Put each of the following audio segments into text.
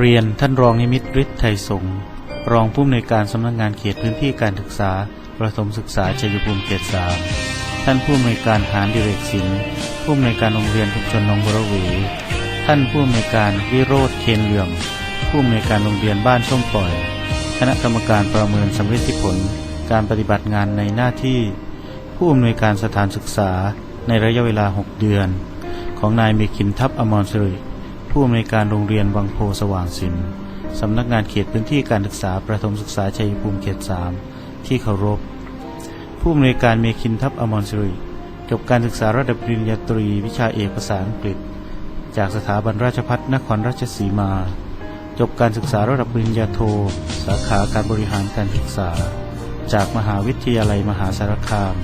เรียนท่านรองนิมิตฤทธิ์ไทยสงรองผู้อำนวยการสำนักงานเขตพื้นที่การศึกษา ประถมศึกษาชัยภูมิเขตสามท่านผู้อำนวยการหารดิเรกศิลป์ผู้อำนวยการโรงเรียนชุมชนนงบัวรเวท่านผู้อำนวยการวิโรธเคนเหลื่อมผู้อำนวยการโรงเรียนบ้านส้มปล่อย คณะกรรมการประเมินสำเร็จผล การปฏิบัติงานในหน้าที่ ผู้อำนวยการสถานศึกษาในระยะเวลา 6 เดือน ของนายเมคินทัพอมรสิริ ผู้อำนวยการโรงเรียนวังโพสว่างสินสำนักงานเขตพื้นที่การศึกษาประถมศึกษาชัยภูมิเขต3ที่เคารพ ผู้อำนวยการเมคินทัพอมรสิริจบการศึกษาระดับปริญญาตรีวิชาเอกภาษาอังกฤษ จากสถาบันราชภัฏนครราชสีมา จบการศึกษาระดับปริญญาโท สาขาการบริหารการศึกษา จากมหาวิทยาลัยมหาสารคาม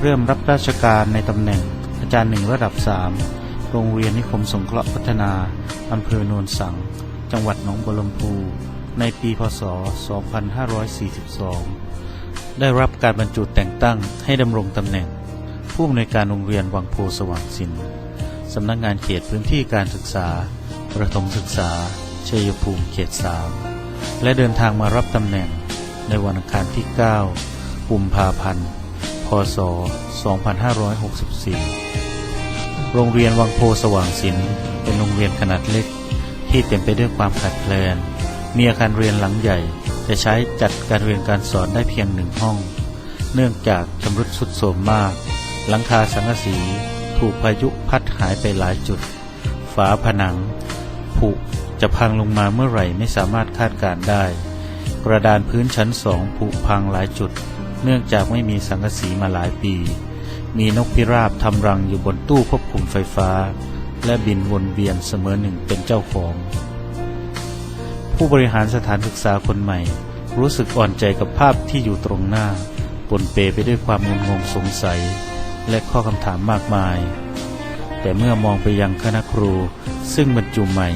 เริ่มรับราชการในตำแหน่งอาจารย์หนึ่งระดับ 3 โรงเรียนนิคมสงเคราะห์พัฒนา อำเภอโนนสัง จังหวัดหนองบัวลำพู ในปีพศ 2542 ได้รับการบรรจุแต่งตั้งให้ดำรงตำแหน่ง ผู้อำนวยการโรงเรียนวังโพสว่างสินสำนักงานเขตพื้นที่การศึกษา ประถมศึกษา ชัยภูมิเขต 3 และเดินทางมารับตำแหน่งในวันอังคารที่ 9 กุมภาพันธ์ พศ 2564 โรงเรียนวังโพสว่างศิลป์เป็นโรงเรียนขนาดเล็ก ที่เต็มไปด้วยความขาดแคลน มีอาคารเรียนหลังใหญ่ จะใช้จัดการเรียนการสอนได้เพียงหนึ่งห้อง เนื่องจากชำรุดสุดโทรมมาก หลังคาสังกะสี ถูกพายุพัดหายไปหลายจุด ฝาผนัง ผุจะพังลงมาเมื่อไหร่ไม่สามารถคาดการได้ กระดานพื้นชั้นสองผุพังหลายจุด เนื่องจากไม่มีสังกะสีมาหลายปี มีนกพิราบทำรังอยู่บนตู้ควบคุมไฟฟ้า และบินวนเวียนเสมอหนึ่งเป็นเจ้าของ ผู้บริหารสถานศึกษาคนใหม่ รู้สึกอ่อนใจกับภาพที่อยู่ตรงหน้าปนเปไปด้วยความงุนงงสงสัย และข้อคำถามมากมาย แต่เมื่อมองไปยังคณะครูซึ่งบรรจุใหม่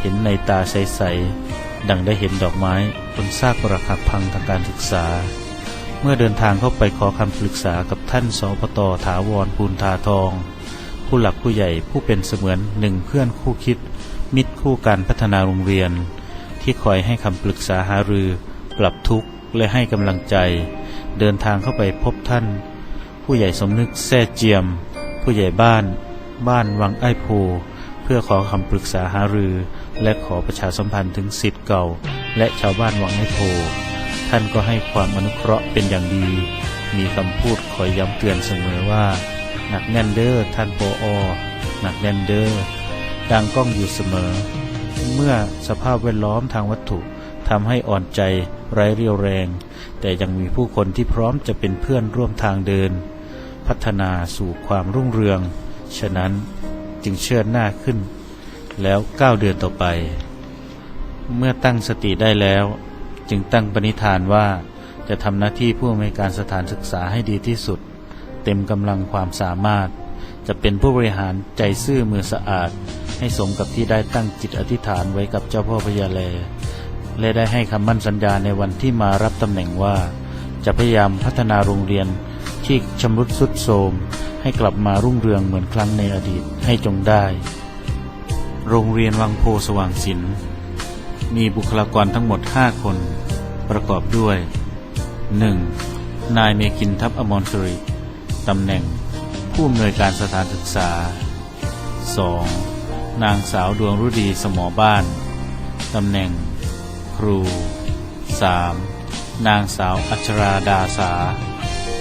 เห็นในตาใส ๆ ดังได้เห็นดอกไม้บนซากปรักหักพังทางการศึกษา เมื่อเดินทางเข้าไปขอคำปรึกษากับท่านสปตถาวรปูนทาทอง ผู้หลักผู้ใหญ่ผู้เป็นเสมือนหนึ่งเพื่อนคู่คิด มิตรคู่การพัฒนาโรงเรียน ที่คอยให้คำปรึกษาหารือ ปรับทุกข์และให้กำลังใจ เดินทางเข้าไปพบท่าน ผู้ใหญ่สมนึกแซ่เจียม ผู้ใหญ่บ้าน บ้านวังไอ้โพเพื่อขอคำปรึกษาหารือ และขอประชาสัมพันธ์ถึงสิทธิ์เก่า และชาวบ้านวังไอ้โพ ท่านก็ให้ความอนุเคราะห์เป็นอย่างดี มีคำพูดคอยย้ำเตือนเสมอว่า หนักแน่นเด้อท่านโปอหนักแน่นเด้อดังก้องอยู่เสมอ เมื่อสภาพแวดล้อมทางวัตถุทำให้อ่อนใจไร้เรี่ยวแรง แต่ยังมีผู้คนที่พร้อมจะเป็นเพื่อนร่วมทางเดิน พัฒนาสู่ความรุ่งเรือง ฉะนั้นจึงเชื่อหน้าขึ้น แล้วก้าวเดือนต่อไป เมื่อตั้งสติได้แล้ว จึงตั้งปณิธานว่าจะทำหน้าที่ผู้อำนวยการสถานศึกษาให้ดีที่สุด เต็มกำลังความสามารถ จะเป็นผู้บริหารใจซื่อมือสะอาด ให้สมกับที่ได้ตั้งจิตอธิษฐานไว้กับเจ้าพ่อพญาแลและได้ให้คำมั่นสัญญาในวันที่มารับตำแหน่งว่า จะพยายามพัฒนาโรงเรียนที่ชำรุดสุดโทรมให้กลับมารุ่งเรืองเหมือนครั้งในอดีตให้จงได้ โรงเรียนวังโพสว่างศิลป์ มีบุคลากรทั้งหมด 5 คน ประกอบด้วย 1. นายเมคินทัพอมรสุริตำแหน่ง ผู้อำนวยการสถานศึกษา 2. นางสาวดวงรุดีสมอบ้าน ตำแหน่ง ครู 3. นางสาวอัชราดาสา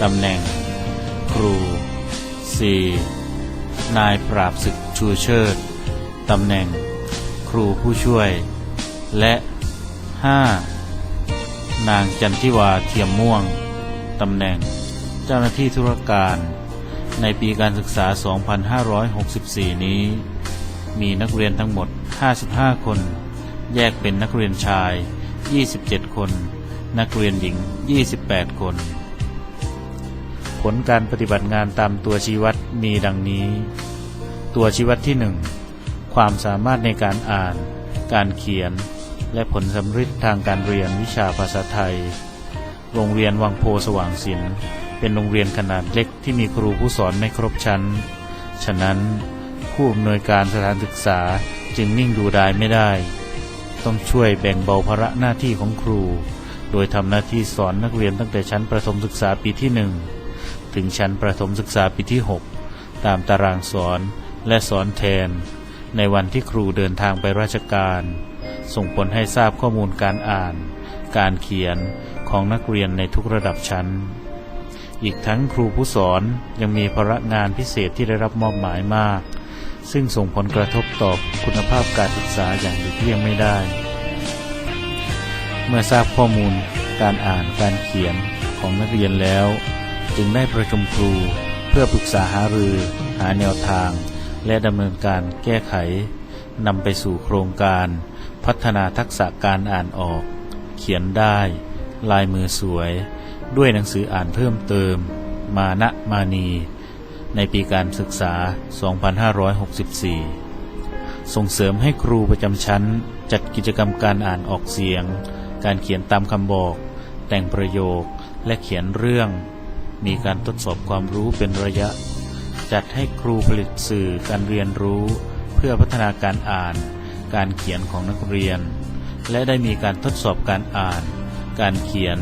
ตำแหน่ง ครู 4. นายปราบศึกชูเชิด ตำแหน่ง ครูผู้ช่วย และ 5. นางจันทิวาเทียมม่วง ตำแหน่ง เจ้าหน้าที่ธุรการ ในปีการศึกษา 2564 นี้ มีนักเรียนทั้งหมด 55 คน แยกเป็นนักเรียนชาย 27 คน นักเรียนหญิง 28 คน ผลการปฏิบัติงานตามตัวชี้วัดมีดังนี้ ตัวชี้วัดที่ 1 ความสามารถในการอ่าน การเขียน และผลสำฤทธิ์ทางการเรียนวิชาภาษาไทย โรงเรียนวังโพสว่างศิลป์เป็นโรงเรียนขนาดเล็กที่มีครูผู้สอนไม่ครบชั้น ฉะนั้นผู้อำนวยการสถานศึกษาจึงนิ่งดูดายไม่ได้ ต้องช่วยแบ่งเบาภาระหน้าที่ของครู โดยทำหน้าที่สอนนักเรียนตั้งแต่ชั้นประถมศึกษาปีที่หนึ่งถึงชั้นประถมศึกษาปีที่ 6 ตามตารางสอนและสอนแทน ในวันที่ครูเดินทางไปราชการ ส่งผลให้ทราบข้อมูลการอ่าน การเขียนของนักเรียนในทุกระดับชั้น อีกทั้งครูผู้สอนยังมีภาระงานพิเศษที่ได้รับมอบหมายมาก ซึ่งส่งผลกระทบต่อคุณภาพการศึกษาอย่างหลีกเลี่ยงไม่ได้ เมื่อทราบข้อมูลการอ่านการเขียนของนักเรียนแล้ว จึงได้ประชุมครูเพื่อปรึกษาหารือ หาแนวทาง และดำเนินการแก้ไขนำไปสู่โครงการ พัฒนาทักษะการอ่านออก เขียนได้ ลายมือสวย ด้วยหนังสืออ่านเพิ่มเติม มานะมานี ในปีการศึกษา 2564 ส่งเสริมให้ครูประจำชั้น จัดกิจกรรมการอ่านออกเสียง การเขียนตามคำบอก แต่งประโยค และเขียนเรื่อง มีการทดสอบความรู้เป็นระยะ จัดให้ครูผลิตสื่อการเรียนรู้ เพื่อพัฒนาการอ่าน การเขียนของนักเรียน และได้มีการทดสอบการอ่าน การเขียน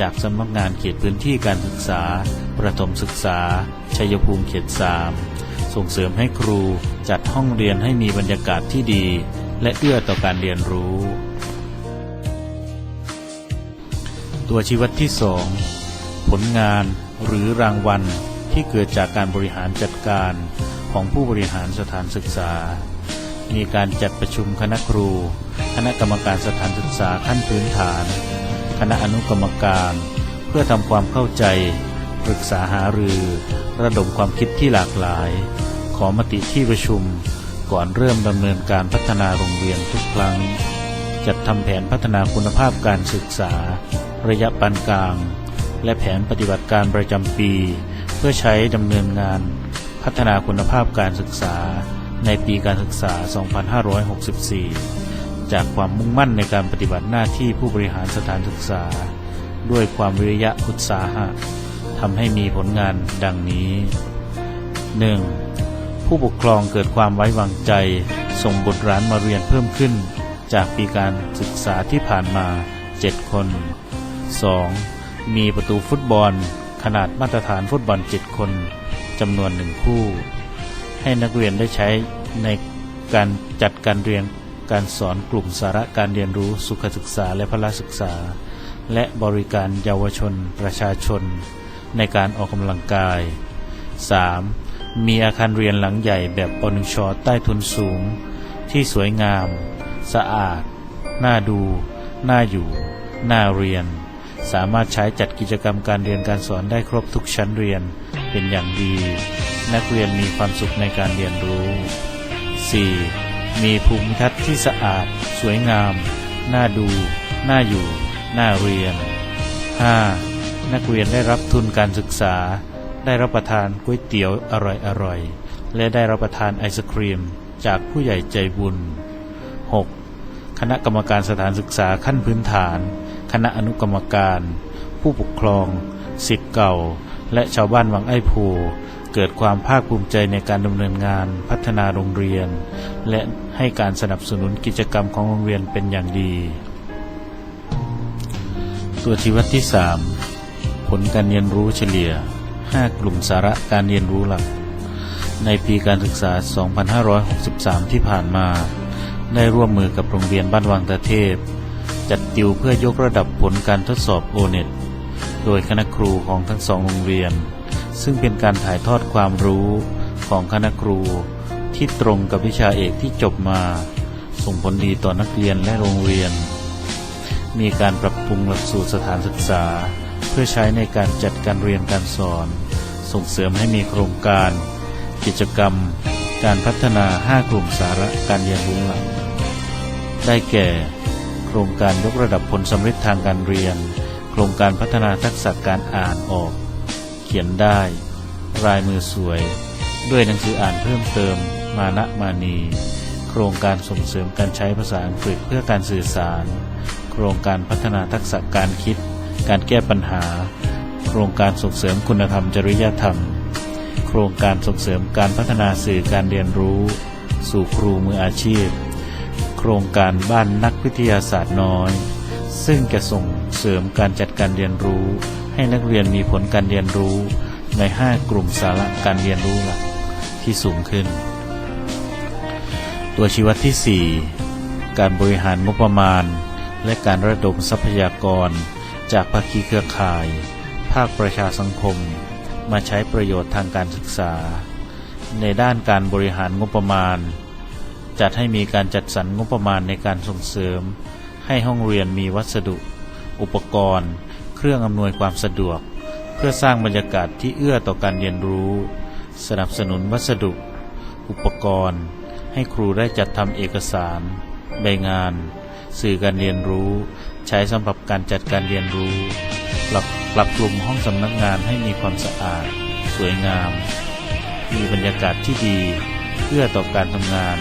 จากสำนักงานเขตพื้นที่การศึกษา ประถมศึกษา ชัยภูมิเขตสามส่งเสริมให้ครูจัดห้องเรียนให้มีบรรยากาศที่ดี และเอื้อต่อการเรียนรู้ ตัวชีวัดที่สองผลงานหรือรางวัลที่เกิดจากการบริหารจัดการของผู้บริหารสถานศึกษา มีการจัดประชุมคณะครู คณะกรรมการสถานศึกษาขั้นพื้นฐาน คณะอนุกรรมการ เพื่อทำความเข้าใจ ปรึกษาหารือ ระดมความคิดที่หลากหลาย ขอมติที่ประชุม ก่อนเริ่มดำเนินการพัฒนาโรงเรียนทุกครั้ง จัดทำแผนพัฒนาคุณภาพการศึกษา ระยะปานกลาง และแผนปฏิบัติการประจำปี เพื่อใช้ดำเนินงาน พัฒนาคุณภาพการศึกษา ในปีการศึกษา 2564 จากความมุ่งมั่นในการปฏิบัติหน้าที่ผู้บริหารสถานศึกษา ด้วยความวิริยะอุตสาหะทำให้มีผลงานดังนี้ 1. ผู้ปกครองเกิดความไว้วางใจ ส่งบุตรหลานมาเรียนเพิ่มขึ้น จากปีการศึกษาที่ผ่านมา 7 คน 2. มีประตูฟุตบอล ขนาดมาตรฐานฟุตบอล 7 คนจำนวนหนึ่งคู่ ให้นักเรียนได้ใช้ ในการจัดการเรียนการสอนกลุ่มสาระการเรียนรู้สุขศึกษาและพละศึกษา และบริการเยาวชนประชาชน ในการออกกำลังกาย 3. มีอาคารเรียนหลังใหญ่แบบปนึงชอใต้ทุนสูง ที่สวยงาม สะอาด น่าดู น่าอยู่ น่าเรียน สามารถใช้จัดกิจกรรมการเรียนการสอนได้ครบทุกชั้นเรียนเป็นอย่างดี นักเรียนมีความสุขในการเรียนรู้ 4. มีภูมิทัศน์ที่สะอาด สวยงาม น่าดู น่าอยู่ น่าเรียน 5. นักเรียนได้รับทุนการศึกษา ได้รับประทานก๋วยเตี๋ยวอร่อยๆ และได้รับประทานไอศครีม จากผู้ใหญ่ใจบุญ 6. คณะกรรมการสถานศึกษาขั้นพื้นฐาน คณะอนุกรรมการ ผู้ปกครองสิทธิ์เก่า และชาวบ้านวังไอ้โพ เกิดความภาคภูมิใจในการดำเนินงานพัฒนาโรงเรียน และให้การสนับสนุนกิจกรรมของโรงเรียนเป็นอย่างดี ตัวชี้วัดที่ 3 ผลการเรียนรู้เฉลี่ย 5 กลุ่มสาระการเรียนรู้หลัก ในปีการศึกษา 2563 ที่ผ่านมา ได้ร่วมมือกับโรงเรียนบ้านวังตะเทพ จัดติวเพื่อยกระดับผลการทดสอบโอเน็ตโดยคณะครูของทั้งสองโรงเรียน ซึ่งเป็นการถ่ายทอดความรู้ของคณะครูที่ตรงกับวิชาเอกที่จบมา ส่งผลดีต่อนักเรียนและโรงเรียน มีการปรับปรุงหลักสูตรสถานศึกษา เพื่อใช้ในการจัดการเรียนการสอน ส่งเสริมให้มีโครงการ กิจกรรม การพัฒนา 5 กลุ่มสาระการเรียนรู้หลักได้แก่ โครงการยกระดับผลสำเร็จทางการเรียน โครงการพัฒนาทักษะการอ่านออก เขียนได้ รายมือสวย ด้วยหนังสืออ่านเพิ่มเติม มานะมานี โครงการส่งเสริมการใช้ภาษาอังกฤษเพื่อการสื่อสาร โครงการพัฒนาทักษะการคิด การแก้ปัญหา โครงการส่งเสริมคุณธรรมจริยธรรม โครงการส่งเสริมการพัฒนาสื่อการเรียนรู้ สู่ครูมืออาชีพ โครงการบ้านนักวิทยาศาสตร์น้อย ซึ่งจะส่งเสริมการจัดการเรียนรู้ ให้นักเรียนมีผลการเรียนรู้ใน 5 กลุ่มสาระการเรียนรู้หลักที่สูงขึ้น ตัวชี้วัดที่ 4 การบริหารงบประมาณ และการระดมทรัพยากร จากภาคีเครือข่าย ภาคประชาสังคม มาใช้ประโยชน์ทางการศึกษา ในด้านการบริหารงบประมาณ จัดให้มีการจัดสรรงบประมาณในการส่งเสริม ให้ห้องเรียนมีวัสดุ อุปกรณ์ รื่องอำนวยความสะดวก เพื่อสร้างบรรยากาศที่เอื้อต่อการเรียนรู้ สนับสนุนวัสดุ อุปกรณ์ ให้ครูได้จัดทำเอกสาร ใบงาน สื่อการเรียนรู้ ใช้สำหรับการจัดการเรียนรู้ปรับปรับปรุงห้องสำนักงานให้มีความสะอาด สวยงาม มีบรรยากาศที่ดีเพื่อต่อการทำงาน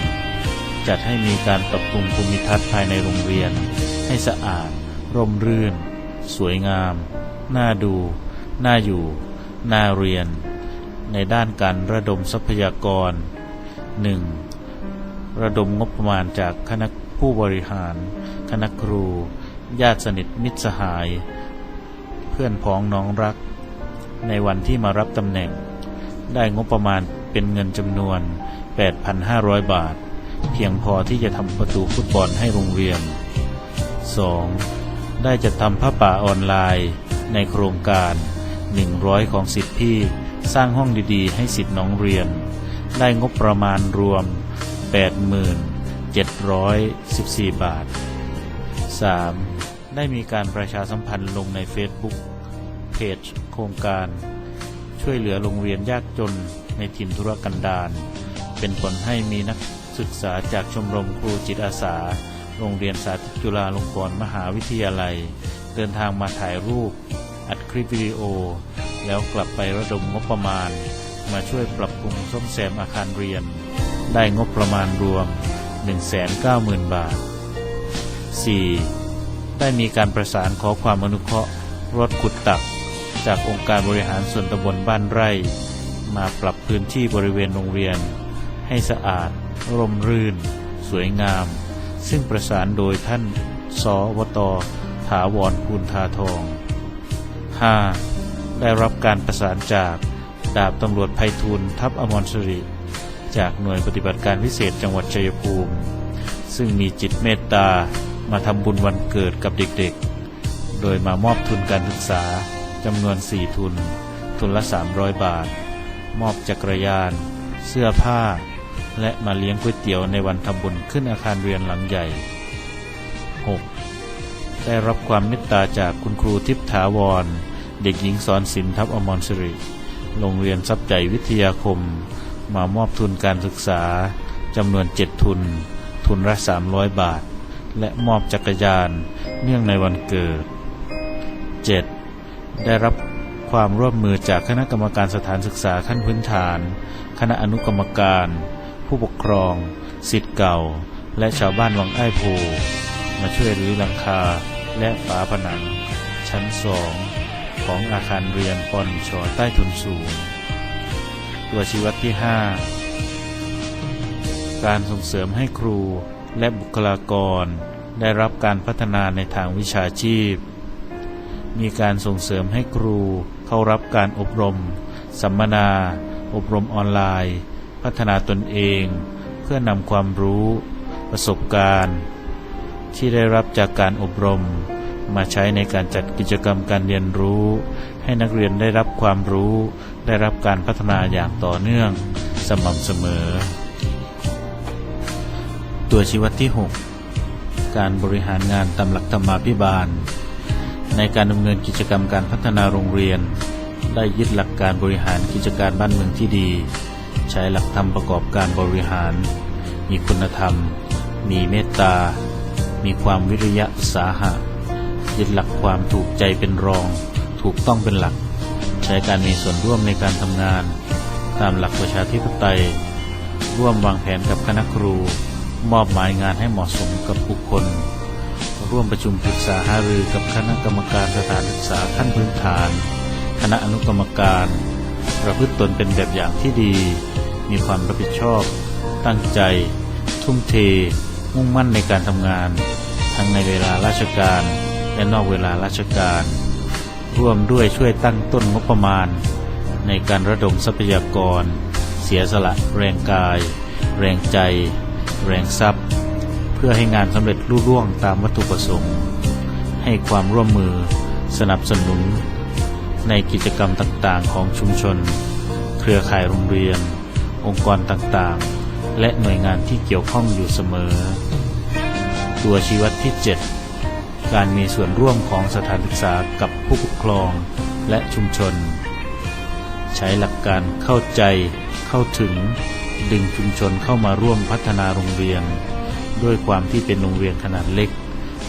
จัดให้มีการปรับปรุงภูมิทัศน์ภายในโรงเรียน ให้สะอาด ร่มรื่น สวยงาม น่าดู น่าอยู่ น่าเรียน ในด้านการระดมทรัพยากร 1. ระดมงบประมาณจากคณะผู้บริหาร คณะครู ญาติสนิทมิตรสหาย เพื่อนพ้องน้องรัก ในวันที่มารับตำแหน่ง ได้งบประมาณเป็นเงินจำนวน 8,500 บาท เพียงพอที่จะทำประตูฟุตบอลให้โรงเรียน 2. ได้จะทำผ้าป่าออนไลน์ ในโครงการ 100 ของสิทธิพี่สร้างห้องดีๆ ให้สิทธิน้องเรียน ได้งบประมาณรวม8714 บาท 3. ได้มีการประชาสัมพันธ์ลงใน Facebook เพจโครงการ ช่วยเหลือโรงเรียนยากจนในถิ่นธุรกันดารเป็นผลให้มีนักศึกษาจากชมรมครูจิตอาสา โรงเรียนสาธิตจุฬาลงกรณ์มหาวิทยาลัย เดินทางมาถ่ายรูป อัดคลิปวิดีโอ แล้วกลับไประดมงบประมาณ มาช่วยปรับปรุงซ่อมแซมอาคารเรียน ได้งบประมาณรวม 190,000 บาท 4. ได้มีการประสานขอความอนุเคราะห์รถขุดตัก จากองค์การบริหารส่วนตำบลบ้านไร่ มาปรับพื้นที่บริเวณโรงเรียน ให้สะอาด ร่มรื่น สวยงาม ซึ่งประสานโดยท่าน สวต ถาวรคูณทาทอง 5. ได้รับการประสานจากดาบตำรวจไพฑูรย์ทัพอมรสริ จากหน่วยปฏิบัติการพิเศษจังหวัดชัยภูมิ ซึ่งมีจิตเมตตามาทำบุญวันเกิดกับเด็กๆ โดยมามอบทุนการศึกษาจำนวน 4 ทุน ทุนละ 300 บาท มอบจักรยาน เสื้อผ้า และมาเลี้ยงก๋วยเตี๋ยวในวันทำบุญขึ้นอาคารเรียนหลังใหญ่ 6. ได้รับความเมตตาจากคุณครูทิพถาวร เด็กหญิงสอนศิลป์ทัพอมรสิริ โรงเรียนทรัพย์ใจวิทยาคม มามอบทุนการศึกษาจำนวนเจ็ดทุน ทุนละ300 บาท และมอบจักรยาน เนื่องในวันเกิด 7. ได้รับความร่วมมือจากคณะกรรมการสถานศึกษาขั้นพื้นฐาน คณะอนุกรรมการ ผู้ปกครองสิทธิ์เก่า และชาวบ้านวังไอ้โพมาช่วยรื้อหลังคาและฝาผนัง ชั้นสองของอาคารเรียนปอนชอใต้ทุนสูง ตัวชีวัดที่ 5 การส่งเสริมให้ครูและบุคลากร ได้รับการพัฒนาในทางวิชาชีพ มีการส่งเสริมให้ครูเข้ารับการอบรม สัมมนา อบรมออนไลน์ พัฒนาตนเอง เพื่อนำความรู้ ประสบการณ์ ที่ได้รับจากการอบรม มาใช้ในการจัดกิจกรรมการเรียนรู้ ให้นักเรียนได้รับความรู้ ได้รับการพัฒนาอย่างต่อเนื่อง สม่ำเสมอ ตัวชีวัดที่ 6 การบริหารงานตามหลักธรรมาภิบาล ในการดำเนินกิจกรรมการพัฒนาโรงเรียน ได้ยึดหลักการบริหารกิจการบ้านเมืองที่ดี ช้หลักธรรมประกอบการบริหาร มีคุณธรรม มีเมตตา มีความวิริยะสาหะยึดหลักความถูกใจเป็นรอง ถูกต้องเป็นหลัก ใช้การมีส่วนร่วมในการทำงาน ตามหลักประชาธิปไตย ร่วมวางแผนกับคณะครู มอบหมายงานให้เหมาะสมกับบุคคล ร่วมประชุมปรึกษาหารือกับคณะกรรมการสถานศึกษาขั้นพื้นฐาน คณะอนุกรรมการประพฤติตนเป็นแบบอย่างที่ดี มีความรับผิดชอบ ตั้งใจ ทุ่มเท มุ่งมั่นในการทำงาน ทั้งในเวลาราชการ และนอกเวลาราชการ ร่วมด้วยช่วยตั้งต้นงบประมาณ ในการระดมทรัพยากร เสียสละแรงกาย แรงใจ แรงทรัพย์ เพื่อให้งานสำเร็จรุ่ร่วงตามวัตถุประสงค์ ให้ความร่วมมือสนับสนุนในกิจกรรมต่างๆ ของชุมชน เครือข่ายโรงเรียน องค์กรต่างๆ และหน่วยงานที่เกี่ยวข้องอยู่เสมอ ตัวชี้วัดที่ 7 การมีส่วนร่วมของสถานศึกษากับผู้ปกครองและชุมชน ใช้หลักการเข้าใจ เข้าถึง ดึงชุมชนเข้ามาร่วมพัฒนาโรงเรียน ด้วยความที่เป็นโรงเรียนขนาดเล็ก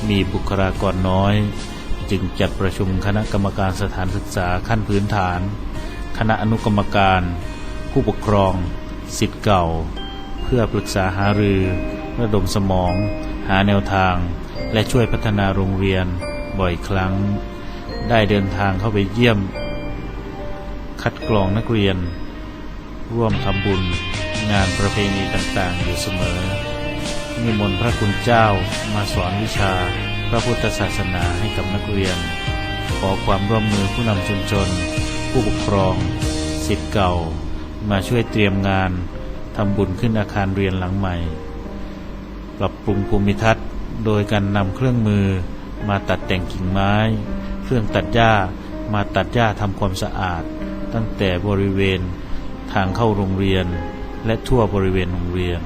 มีบุคลากรน้อย จึงจัดประชุมคณะกรรมการสถานศึกษาขั้นพื้นฐาน คณะอนุกรรมการ ผู้ปกครอง สิทธิ์เก่า เพื่อปรึกษาหารือ ระดมสมอง หาแนวทาง และช่วยพัฒนาโรงเรียนบ่อยครั้ง ได้เดินทางเข้าไปเยี่ยม คัดกรองนักเรียน ร่วมทำบุญ งานประเพณีต่างๆ อยู่เสมอ นิมนต์พระคุณเจ้ามาสอนวิชาพระพุทธศาสนาให้กับนักเรียน ขอความร่วมมือผู้นำชุมชน ผู้ปกครอง สิทธิ์เก่า มาช่วยเตรียมงานทำบุญขึ้นอาคารเรียนหลังใหม่ ปรับปรุงภูมิทัศน์ โดยการนำเครื่องมือมาตัดแต่งกิ่งไม้ เครื่องตัดหญ้ามาตัดหญ้าทำความสะอาด ตั้งแต่บริเวณทางเข้าโรงเรียน และทั่วบริเวณโรงเรียน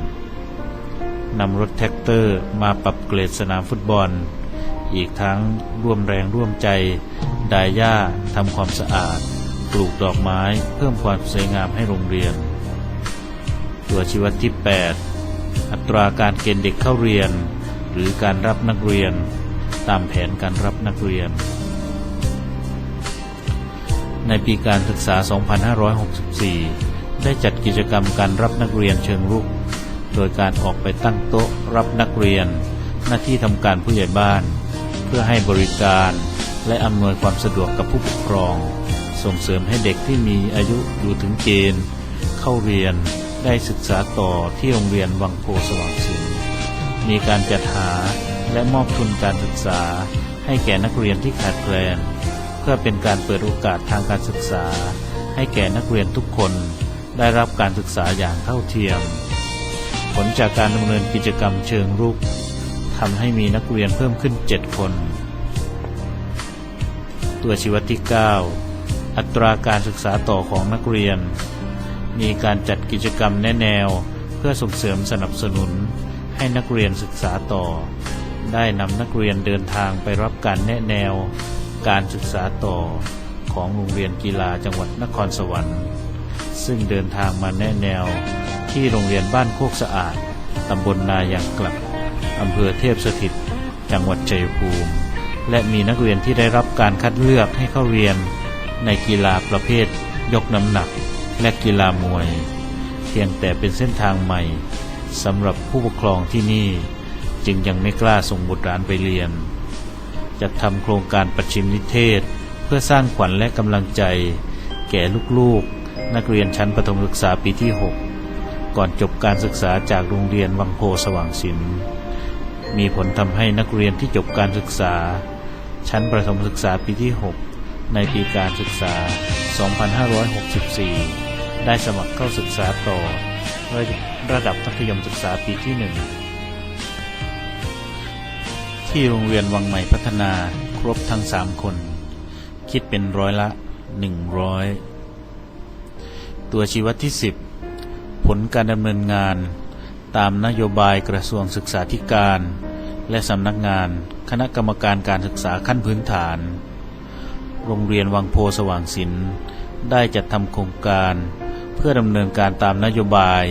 นำรถแท็กเตอร์มาปรับเกรดสนามฟุตบอล อีกทั้งร่วมแรงร่วมใจ ดายหญ้าทำความสะอาด ปลูกดอกไม้เพิ่มความสวยงามให้โรงเรียน ตัวชีวัดที่ 8 อัตราการเกณฑ์เด็กเข้าเรียน หรือการรับนักเรียน ตามแผนการรับนักเรียน ในปีการศึกษา 2564 ได้จัดกิจกรรมการรับนักเรียนเชิงรุก โดยการออกไปตั้งโต๊ะรับนักเรียน หน้าที่ทำการผู้ใหญ่บ้าน เพื่อให้บริการและอำนวยความสะดวกกับผู้ปกครอง ส่งเสริมให้เด็กที่มีอายุอยู่ถึงเกณฑ์ เข้าเรียนได้ศึกษาต่อที่โรงเรียนวังโพสว่างสินมีการจัดหาและมอบทุนการศึกษา ให้แก่นักเรียนที่ขาดแคลน เพื่อเป็นการเปิดโอกาสทางการศึกษา ให้แก่นักเรียนทุกคนได้รับการศึกษาอย่างเท่าเทียม ผลจากการดำเนินกิจกรรมเชิงรุกทำให้มีนักเรียนเพิ่มขึ้น 7 คน ตัวชีวัดที่ 9 อัตราการศึกษาต่อของนักเรียน มีการจัดกิจกรรมแนแนว เพื่อส่งเสริมสนับสนุน ให้นักเรียนศึกษาต่อ ได้นำนักเรียนเดินทางไปรับการแนะแนว การศึกษาต่อของโรงเรียนกีฬาจังหวัดนครสวรรค์ ซึ่งเดินทางมาแนะแนว ที่โรงเรียนบ้านโคกสะอาดตำบลนายางกลับอำเภอเทพสถิต จังหวัดชัยภูมิ และมีนักเรียนที่ได้รับการคัดเลือกให้เข้าเรียน ในกีฬาประเภท ยกน้ำหนัก และกีฬามวย เพียงแต่เป็นเส้นทางใหม่สำหรับผู้ปกครองที่นี่จึงยังไม่กล้าส่งบุตรหลานไปเรียน จะทำโครงการประชิมนิเทศ เพื่อสร้างขวัญและกำลังใจ แก่ลูกๆ นักเรียนชั้นประถมศึกษาปีที่ 6 ก่อนจบการศึกษาจากโรงเรียนวังโพสว่างศิลป์มีผลทำให้นักเรียนที่จบการศึกษา ชั้นประถมศึกษาปีที่ 6 ในปีการศึกษา 2564 ได้สมัครเข้าศึกษาต่อระระดับมัธยมศึกษาปีที่ 1 ที่โรงเรียนวังใหม่พัฒนาครบทั้ง 3 คน คิดเป็นร้อยละ 100 ตัวชีวัดที่ 10 ผลการดำเนินงาน ตามนโยบายกระทรวงศึกษาธิการ และสำนักงานคณะกรรมการการศึกษาขั้นพื้นฐาน โรงเรียนวังโพสว่างศิลป์ได้จัดทำโครงการ เพื่อดำเนินการตามนโยบาย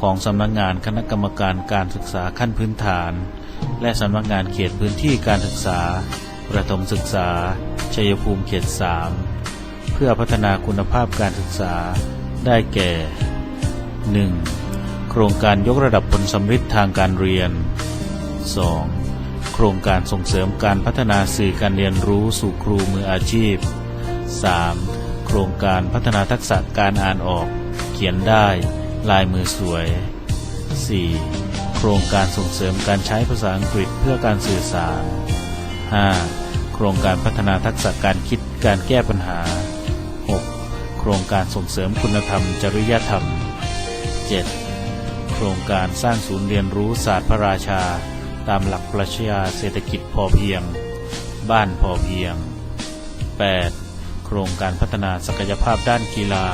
ของสำนักงานคณะกรรมการการศึกษาขั้นพื้นฐาน และสำนักงานเขตพื้นที่การศึกษา ประถมศึกษา ชัยภูมิเขต 3 เพื่อพัฒนาคุณภาพการศึกษาได้แก่ 1. โครงการยกระดับผลสำฤทธิ์ทางการเรียน 2. โครงการส่งเสริมการพัฒนาสื่อการเรียนรู้สู่ครูมืออาชีพ 3. โครงการพัฒนาทักษะการอ่านออก เขียนได้ ลายมือสวย 4. โคโครงการส่งเสริมการใช้ภาษาอังกฤษเพื่อการสื่อสาร 5. โครงการพัฒนาทักษะการคิดการแก้ปัญหา 6. โครงการส่งเสริมคุณธรรม จริยธรรม 7. โครงการสร้างศูนย์เรียนรู้ศาสตร์พระราชา ตามหลักปรัชญาเศรษฐกิจพอเพียง บ้านพอเพียง 8. โครงการพัฒนาศักยภาพด้านกีฬา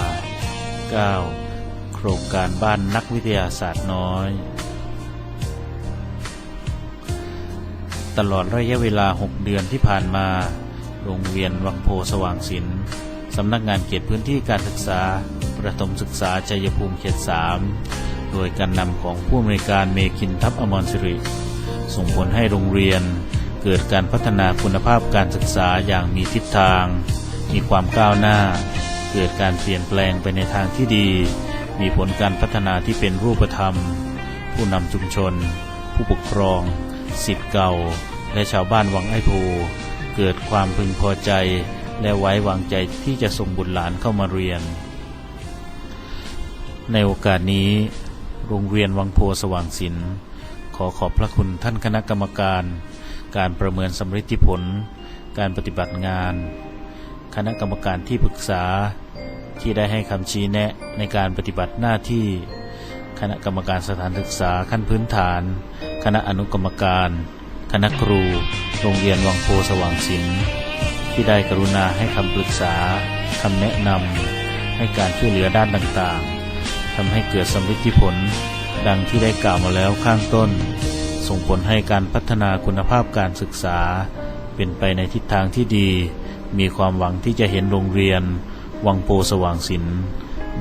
9. โครงการบ้านนักวิทยาศาสตร์น้อย ตลอดระยะเวลา 6 เดือนที่ผ่านมา โรงเรียนวังโพสว่างศิลป์สำนักงานเขตพื้นที่การศึกษา ประถมศึกษาชัยภูมิเขต 3 โดยการนำของผู้อำนวยการเมคินทัพอมรสิริ ส่งผลให้โรงเรียน เกิดการพัฒนาคุณภาพการศึกษาอย่างมีทิศทาง มีความก้าวหน้า เกิดการเปลี่ยนแปลงไปในทางที่ดี มีผลการพัฒนาที่เป็นรูปธรรม ผู้นำชุมชน ผู้ปกครองสิทธิ์เก่า และชาวบ้านวังไอโพเกิดความพึงพอใจ และไว้วางใจที่จะส่งบุตรหลานเข้ามาเรียน ในโอกาสนี้ โรงเรียนวังโพสว่างศิลป์ ขอขอบพระคุณท่านคณะกรรมการ การประเมินสำฤทธิผล การปฏิบัติงาน คณะกรรมการที่ปรึกษาที่ได้ให้คำชี้แนะในการปฏิบัติหน้าที่ คณะกรรมการสถานศึกษาขั้นพื้นฐาน คณะอนุกรรมการ คณะครู โรงเรียนวังโพสว่างศิลป์ที่ได้กรุณาให้คำปรึกษาคำแนะนำให้การช่วยเหลือด้านต่างๆทำให้เกิดสำฤทธิผล ดังที่ได้กล่าวมาแล้วข้างต้น ส่งผลให้การพัฒนาคุณภาพการศึกษา เป็นไปในทิศทางที่ดี มีความหวังที่จะเห็นโรงเรียน วังโพสว่างศิลป์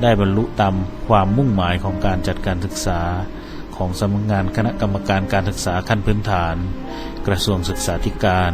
ได้บรรลุตามความมุ่งหมายของการจัดการศึกษา ของสำนักงานคณะกรรมการการศึกษาขั้นพื้นฐาน กระทรวงศึกษาธิการ